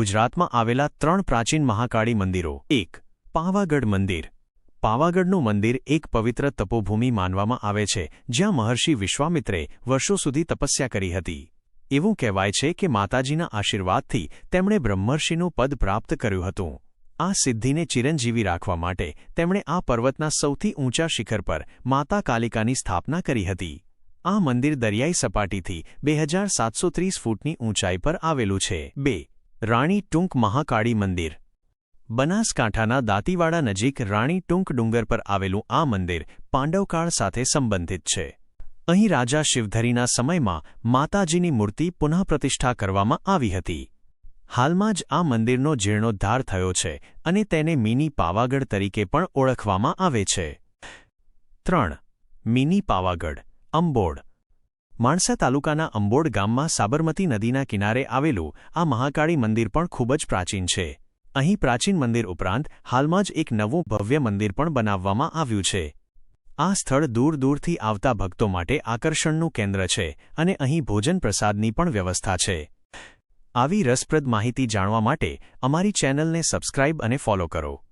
ગુજરાતમાં આવેલા ત્રણ પ્રાચીન મહાકાળી મંદિરો. એક, પાવાગઢ મંદિર. પાવાગઢનું મંદિર એક પવિત્ર તપોભૂમિ માનવામાં આવે છે, જ્યાં મહર્ષિ વિશ્વામિત્રે વર્ષો સુધી તપસ્યા કરી હતી. એવું કહેવાય છે કે માતાજીના આશીર્વાદથી તેમણે બ્રહ્મર્ષિનું પદ પ્રાપ્ત કર્યું હતું. આ સિદ્ધિને ચિરંજીવી રાખવા માટે તેમણે આ પર્વતના સૌથી ઊંચા શિખર પર માતા કાલિકાની સ્થાપના કરી હતી. આ મંદિર દરિયાઈ સપાટીથી બે હજાર સાતસો ત્રીસ ફૂટની ઊંચાઈ પર આવેલું છે. બે રાણી ટૂંક મહાકાળી મંદિર. બનાસકાંઠાના દાંતીવાડા નજીક રાણી ટૂંક ડુંગર પર આવેલું આ મંદિર પાંડવકાળ સાથે સંબંધિત છે. અહીં રાજા શિવધરીના સમયમાં માતાજીની મૂર્તિ પુનઃપ્રતિષ્ઠા કરવામાં આવી હતી. હાલમાં જ આ મંદિરનો જીર્ણોદ્ધાર થયો છે અને તેને મિની પાવાગઢ તરીકે પણ ઓળખવામાં આવે છે. ત્રણ. મિની પાવાગઢ, અંબોડ. માણસા તાલુકાના અંબોડ ગામમાં સાબરમતી નદીના કિનારે આવેલું આ મહાકાળી મંદિર પણ ખૂબ જ પ્રાચીન છે. અહીં પ્રાચીન મંદિર ઉપરાંત હાલમાં જ એક નવું ભવ્ય મંદિર પણ બનાવવામાં આવ્યું છે. આ સ્થળ દૂર દૂરથી આવતા ભક્તો માટે આકર્ષણનું કેન્દ્ર છે અને અહીં ભોજન પ્રસાદની પણ વ્યવસ્થા છે. આવી રસપ્રદ માહિતી જાણવા માટે અમારી ચેનલને સબસ્ક્રાઇબ અને ફોલો કરો.